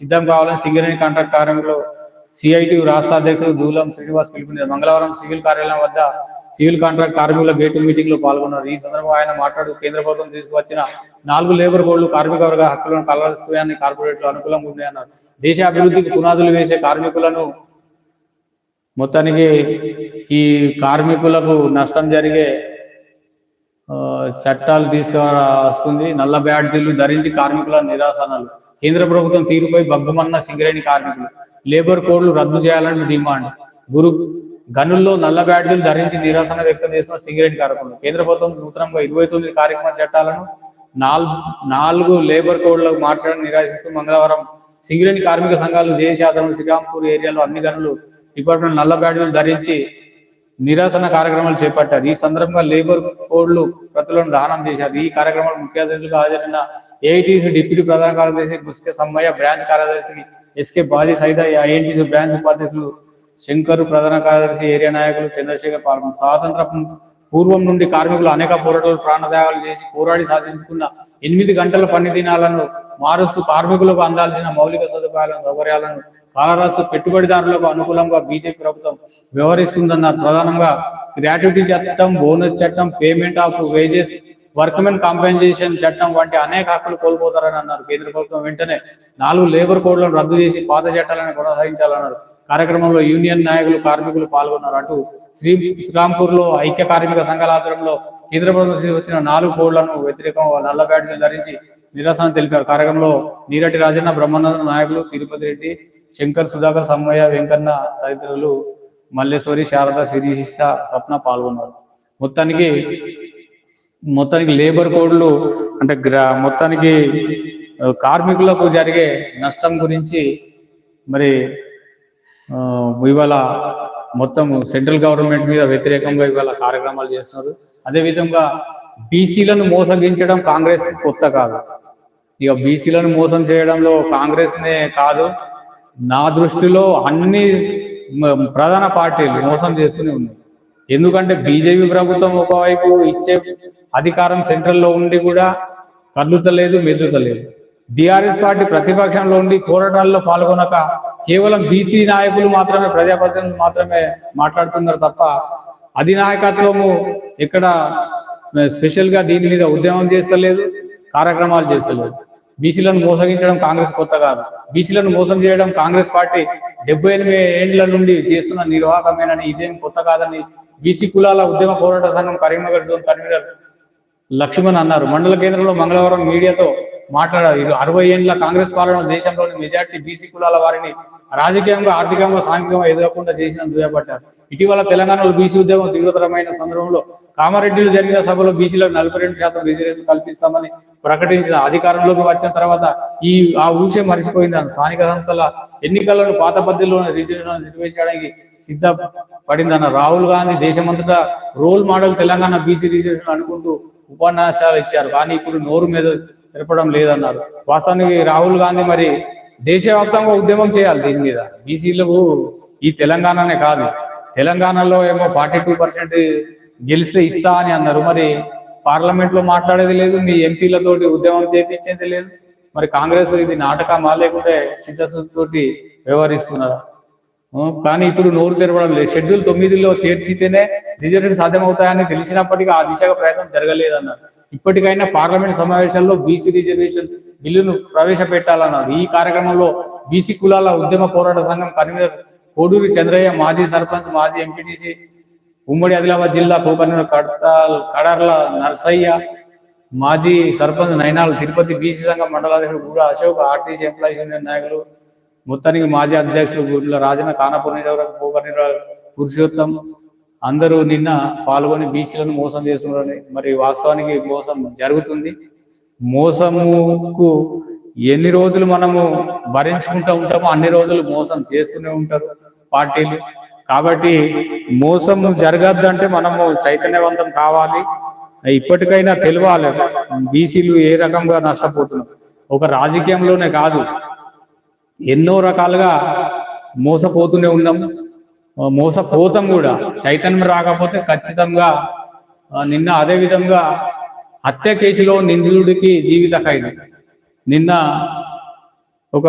సిద్ధం కావాలని సింగరేణి కాంట్రాక్ట్ కార్మికులు సిఐటి రాష్ట్ర అధ్యక్షుడు దూలం శ్రీనివాస్ పిలుపునిచ్చారు. మంగళవారం సివిల్ కార్యాలయం వద్ద సివిల్ కాంట్రాక్ట్ కార్మికుల గేటు మీటింగ్లో పాల్గొన్నారు. ఈ సందర్భంగా ఆయన మాట్లాడుతూ కేంద్ర ప్రభుత్వం తీసుకువచ్చిన నాలుగు లేబర్ కోడ్లు కార్మిక వర్గ హక్కులను కలవరిస్తాయని కార్పొరేట్లు అనుకూలంగా ఉన్నాయన్నారు దేశ అభివృద్ధికి పునాదులు వేసే కార్మికులను మొత్తానికి ఈ కార్మికులకు నష్టం జరిగే చట్టాలు తీసుకు వస్తుంది నల్ల బ్యాడ్జీలు ధరించి కార్మికుల నిరాసనలు కేంద్ర ప్రభుత్వం తీరుపై బగ్గుమన్న సింగరేణి కార్మికులు లేబర్ కోడ్లు రద్దు చేయాలని డిమాండ్. గురు గనుల్లో నల్ల బ్యాడ్జీలు ధరించి నిరాసన వ్యక్తం చేసిన సింగరేణి కార్మికులు. కేంద్ర ప్రభుత్వం నూతనంగా ఇరవై తొమ్మిది కార్యక్రమ చట్టాలను నాలుగు లేబర్ కోడ్లకు మార్చడం నిరాశిస్తూ మంగళవారం సింగరేణి కార్మిక సంఘాలు దేశాధనం శ్రీరాంపూర్ ఏరియాలో అన్ని గనులు డిపార్ట్మెంట్ నల్ల బ్యాడ్జీలు ధరించి నిరసన కార్యక్రమాలు చేపట్టారు. ఈ సందర్భంగా లేబర్ కోడ్లు ప్రతులను దానం చేశారు. ఈ కార్యక్రమాలు ముఖ్య అతిథులుగా హాజరైన ఏఐటీసీ డిప్యూటీ ప్రధాన కార్యదర్శి గుస్కే సమ్మయ్య బ్రాంచ్ కార్యదర్శి SK Bali Saida INTUC branch ఉపాధ్యక్షులు శంకర్ ప్రధాన కార్యదర్శి ఏరియా నాయకులు చంద్రశేఖర్ పాల్గొన్నారు. స్వాతంత్ర పూర్వం నుండి కార్మికులు అనేక పోరాటాలు ప్రాణత్యాగాలు చేసి పోరాడి సాధించుకున్న ఎనిమిది గంటల పని దినాలను మారుస్తూ కార్మికులకు అందాల్సిన మౌలిక సదుపాయాలను సౌకర్యాలను కాలరాస్తూ పెట్టుబడిదారులకు అనుకూలంగా బీజేపీ ప్రభుత్వం వ్యవహరిస్తుందన్నారు. ప్రధానంగా గ్రాట్యుటీ చట్టం బోనస్ చట్టం payment of wages workmen compensation చట్టం వంటి అనేక హక్కులు కోల్పోతారని అన్నారు. కేంద్ర ప్రభుత్వం వెంటనే నాలుగు లేబర్ కోడ్లను రద్దు చేసి పాత చట్టాలను కొనసాగించాలన్నారు. కార్యక్రమంలో యూనియన్ నాయకులు కార్మికులు పాల్గొన్నారు అంటూ శ్రీ శ్రీరాంపూర్లో ఐక్య కార్మిక సంఘాల ఆధ్వర్యంలో కేంద్ర ప్రభుత్వం తీసుకొచ్చిన నాలుగు కోడ్లను వ్యతిరేకం నల్ల బ్యాడ్జీలు ధరించి నిరసన తెలిపారు. కార్యక్రమంలో నీరటి రాజన్న బ్రహ్మానంద నాయకులు తిరుపతి రెడ్డి శంకర్ సుధాకర్ సమ్మయ్య వెంకన్న తదితరులు మల్లేశ్వరి శారద శిరీష స్వప్న పాల్గొన్నారు. మొత్తానికి మొత్తానికి లేబర్ కోడ్లు అంటే గ్రా మొత్తానికి కార్మికులకు జరిగే నష్టం గురించి మరి ఇవాళ మొత్తం సెంట్రల్ గవర్నమెంట్ మీద వ్యతిరేకంగా ఇవాళ కార్యక్రమాలు చేస్తున్నారు. అదేవిధంగా బీసీలను మోసగించడం కాంగ్రెస్ కొత్త కాదు. ఇక బీసీలను మోసం చేయడంలో కాంగ్రెస్ నే కాదు. నా దృష్టిలో అన్ని ప్రధాన పార్టీలు మోసం చేస్తూనే ఉన్నాయి. ఎందుకంటే బీజేపీ ప్రభుత్వం ఒకవైపు ఇచ్చే అధికారం సెంట్రల్లో ఉండి కూడా కదులుతలేదు మెదులుతలేదు బీఆర్ఎస్ పార్టీ ప్రతిపక్షంలో ఉండి పోరాటాల్లో పాల్గొనక కేవలం బీసీ నాయకులు మాత్రమే ప్రజాప్రతినిధులు మాత్రమే మాట్లాడుతున్నారు తప్ప అధినాయకత్వము ఇక్కడ స్పెషల్గా దీని మీద ఉద్యమం చేస్తలేదు కార్యక్రమాలు చేస్తలేదు. బీసీలను మోసగించడం కాంగ్రెస్ కొత్త కాదు. బీసీలను మోసం చేయడం కాంగ్రెస్ పార్టీ డెబ్బై ఎనిమిది ఏండ్ల నుండి చేస్తున్న నిర్వాహకమేనని ఇదేం కొత్త కాదని బీసీ కులాల ఉద్యమ పోరాట సంఘం కరీంనగర్ జోన్ కన్వీనర్ లక్ష్మణ్ అన్నారు. మండల కేంద్రంలో మంగళవారం మీడియాతో మాట్లాడారు. ఇది అరవై ఏళ్ళ కాంగ్రెస్ పాలన దేశంలోని మెజార్టీ బీసీ కులాల వారిని రాజకీయంగా ఆర్థికంగా సాంఘికంగా ఎదురకుండా చేసిన దుయ్యబట్టారు. ఇటీవల తెలంగాణలో బీసీ ఉద్యమం తీవ్రతరమైన సందర్భంలో కామారెడ్డిలో జరిగిన సభలో బీసీలకు నలభై రెండు శాతం రిజర్వేషన్ కల్పిస్తామని ప్రకటించిన అధికారంలోకి వచ్చిన తర్వాత ఈ ఆ ఊషే మరిచిపోయిందని స్థానిక సంస్థల ఎన్నికలను పాత పద్ధతిలోనే రిజర్వేషన్ నిర్వహించడానికి సిద్ధపడిందన్న రాహుల్ గాంధీ దేశమంతటా role model Telangana BC reservation అనుకుంటూ ఉపన్యాసాలు ఇచ్చారు. కానీ ఇప్పుడు నోరు మీద తెలపడం లేదన్నారు. వాస్తవానికి రాహుల్ గాంధీ మరి దేశవ్యాప్తంగా ఉద్యమం చేయాలి దీని మీద. బీసీలకు ఈ తెలంగాణనే కాదు. తెలంగాణలో ఏమో ఫార్టీ టూ పర్సెంట్ గెలిస్తే ఇస్తా అని అన్నారు. మరి పార్లమెంట్లో మాట్లాడేది లేదు. మీ ఎంపీలతోటి ఉద్యమం చేపించేది లేదు. మరి కాంగ్రెస్ ఇది నాటకమా లేకుంటే చిత్తశుద్ధితోటి వ్యవహరిస్తున్నారా. కానీ ఇప్పుడు నోరు తెరవడం లేదు. షెడ్యూల్ తొమ్మిదిలో చేర్చితేనే రిజర్వేషన్ సాధ్యమవుతాయని తెలిసినప్పటికీ ఆ దిశగా ప్రయత్నం జరగలేదన్నారు. ఇప్పటికైనా పార్లమెంట్ సమావేశాల్లో బీసీ రిజర్వేషన్ బిల్లును ప్రవేశపెట్టాలన్నారు. ఈ కార్యక్రమంలో బీసీ కులాల ఉద్యమ పోరాట సంఘం కన్వీనర్ కోడూరి చంద్రయ్య మాజీ సర్పంచ్ మాజీ ఎంపీటీసీ ఉమ్మడి ఆదిలాబాద్ జిల్లా కోకర్నూరు కడతాల్ కడర్ల నర్సయ్య మాజీ సర్పంచ్ నైనాల్ తిరుపతి బీసీ సంఘం మండలాధ్యక్షుడు గూడ అశోక్ ఆర్టీసీ ఎంప్లాయీస్ యూనియన్ నాయకులు మొత్తానికి మాజీ అధ్యక్షులు గుడ్ల రాజన కానపూర్ణి కోకర్నూరు పురుషోత్తం అందరూ నిన్న పాల్గొని బీసీలను మోసం చేస్తున్నారని మరి వాస్తవానికి మోసం జరుగుతుంది. మోసముకు ఎన్ని రోజులు మనము భరించుకుంటూ ఉంటామో అన్ని రోజులు మోసం చేస్తూనే ఉంటారు పార్టీలు. కాబట్టి మోసం జరగద్దంటే మనము చైతన్యవంతం కావాలి. ఇప్పటికైనా తెలియాలి బీసీలు ఏ రకంగా నష్టపోతున్నారు? ఒక రాజకీయంలోనే కాదు. ఎన్నో రకాలుగా మోసపోతూనే ఉన్నాం. మోసపోతాం కూడా. చైతన్యం రాకపోతే ఖచ్చితంగా నిన్న అదే విధంగా హత్య కేసులో నిందితుడికి జీవిత ఖైదు. నిన్న ఒక